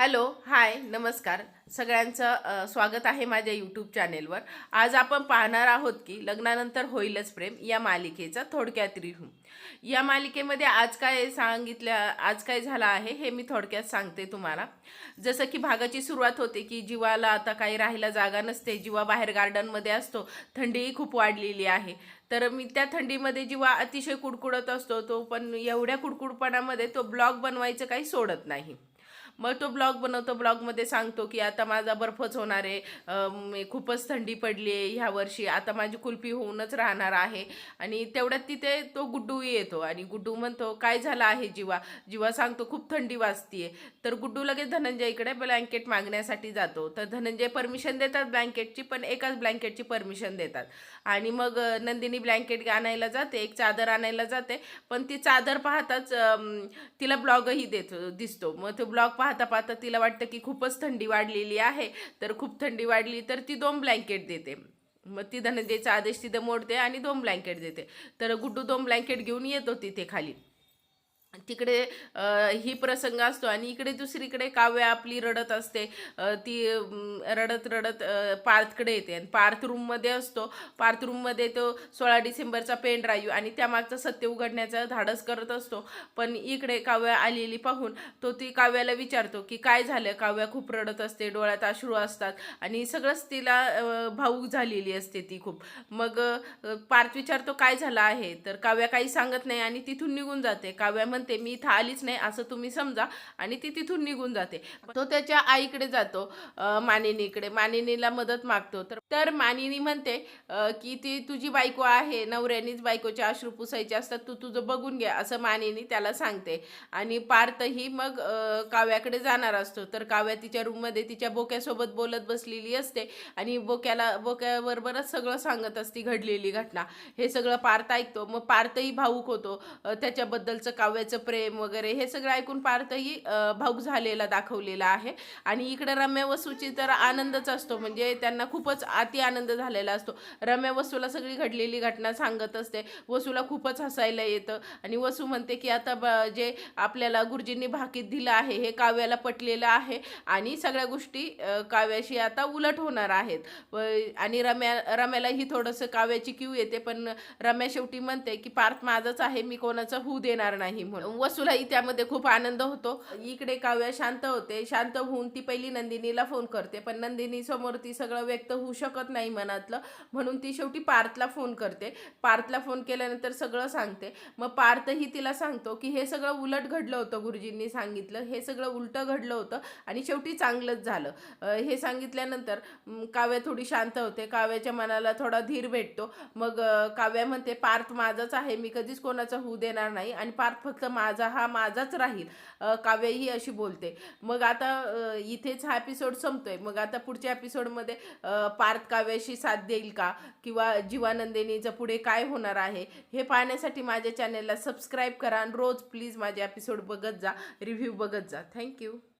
Hello hi नमस्कार. सगळ्यांचं स्वागत आहे माझ्या यूट्यूब चॅनेलवर आज आपण पाहणार आहोत की लग्नानंतर होईलच प्रेम या मालिकेचा थोडक्यात रिव्ह्यू. या मालिकेमध्ये आज काय सांगितलं आज काय झालं आहे हे मी थोडक्यात सांगते तुम्हाला. जसं की भागाची सुरुवात होते की जीवाला आता काही राहायला जागा नसते जीवा बाहेर गार्डनमध्ये असतो थंडीही खूप वाढलेली आहे. तर मी त्या थंडीमध्ये जीवा अतिशय कुडकुडत असतो तो पण एवढ्या कुडकुडपणामध्ये तो ब्लॉग बनवायचं काही सोडत नाही. मग तो ब्लॉग बनवतो ब्लॉगमध्ये सांगतो की आता माझा बर्फच होणार आहे खूपच थंडी पडली आहे ह्या वर्षी आता माझी कुल्फी होऊनच राहणार आहे. आणि तेवढ्यात तिथे तो गुड्डू येतो आणि गुड्डू म्हणतो काय झालं आहे जीवा? जीवा सांगतो खूप थंडी वाजतीये. तर गुड्डू लगेच धनंजयकडे ब्लँकेट मागण्यासाठी जातो. तर धनंजय परमिशन देतात ब्लँकेटची पण एकाच ब्लँकेटची परमिशन देतात. आणि मग नंदिनी ब्लँकेट आणायला जाते एक चादर आणायला जाते पण ती चादर पाहताच तिला ब्लॉगही देतो दिसतो. मग तो ब्लॉग पाहता पाहता तिला वाटतं की खूपच थंडी वाढलेली आहे. तर खूप थंडी वाढली तर ती दोन ब्लँकेट देते. मग ती धनंजयचा आदेश तिथं मोडते आणि दोन ब्लँकेट देते. तर गुड्डू दोन ब्लँकेट घेऊन येतो तिथे खाली. तिकडे ही प्रसंग असतो आणि इकडे दुसरीकडे काव्य आपली रडत असते. ती रडत रडत पार्थकडे येते आणि पार्थ रूममध्ये असतो. पार्थ रूममध्ये तो सोळा डिसेंबरचा पेन ड्राईव्ह आणि त्यामागचं सत्य उघडण्याचा धाडस करत असतो. पण इकडे काव्य आलेली पाहून तो ती काव्याला विचारतो की काय झालं? काव्या खूप रडत असते डोळ्यात अश्रू असतात आणि सगळंच तिला भाऊक झालेली असते ती खूप. मग पार्थ विचारतो काय झालं आहे? तर काव्या काही सांगत नाही आणि तिथून निघून जाते. काव्या म्हणते मी इथं आलीच नाही असं तुम्ही समजा. आणि ती तिथून निघून जाते. तो त्याच्या आईकडे जातो मानिनीकडे. मानिनीला मदत मागतो. तर तर मानिनी म्हणते की ती तुझी बायको आहे नवऱ्यानीच बायकोचे अश्रू पुसायचे असतात तू तुझं बघून घे असं मानिनी त्याला सांगते. आणि पार्थही मग काव्याकडे जाणार असतो. तर काव्या तिच्या रूममध्ये तिच्या बोक्यासोबत बोलत बसलेली असते आणि बोक्याला बोक्याबरोबरच सगळं सांगत असते घडलेली घटना. हे सगळं पार्थ ऐकतो. मग पार्थही भाऊक होतो. त्याच्याबद्दलचं काव्याचं प्रेम वगैरे हे सगळं ऐकून पार्थही भाऊक झालेला दाखवलेला आहे. आणि इकडे रम्या वसूची तर आनंदच असतो. म्हणजे त्यांना खूपच अति आनंद झालेला असतो. रम्या वसूला सगळी घडलेली घटना सांगत असते. वसूला खूपच हसायला येतं. आणि वसू म्हणते की आता ब- जे आपल्याला गुरुजींनी भाकीत दिलं आहे हे काव्याला पटलेलं आहे. आणि सगळ्या गोष्टी काव्याशी आता उलट होणार आहेत. व- आणि रम्या रम्यालाही थोडंसं काव्याची क्यू येते. पण रम्या शेवटी म्हणते की पार्थ माझाच आहे. मी कोणाचं होऊ देणार नाही म्हणून. वसूलाही त्यामध्ये खूप आनंद होतो. इकडे काव्या शांत होते. शांत होऊन ती पहिली नंदिनीला फोन करते. पण नंदिनी समोर ती सगळं व्यक्त होऊ शकत नाही मनातलं. म्हणून ती शेवटी पार्थला फोन करते. पार्थला फोन केल्यानंतर सगळं सांगते. मग पार्थही तिला सांगतो की हे सगळं उलट घडलं होतं गुरुजींनी सांगितलं. हे सगळं उलटं घडलं होतं आणि शेवटी चांगलंच झालं. हे सांगितल्यानंतर काव्य काव्या थोडी शांत होते. काव्याच्या मनाला थोडा धीर भेटतो. मग काव्या म्हणते पार्थ माझाच आहे. मी कधीच कोणाचा होऊ देणार नाही. आणि पार्थ फक्त माझा हा माझाच राहील. काव्यही अशी बोलते. मग आता इथेच हा एपिसोड संपतोय. मग आता पुढच्या एपिसोडमध्ये पार्थ काव्याशी साथ देईल का? किंवा जीवानंदिनीचं पुढे काय होणार आहे? हे पाहण्यासाठी माझ्या चॅनेलला सबस्क्राईब करा. आणि रोज प्लीज माझे एपिसोड बघत जा. रिव्ह्यू बघत जा. थँक्यू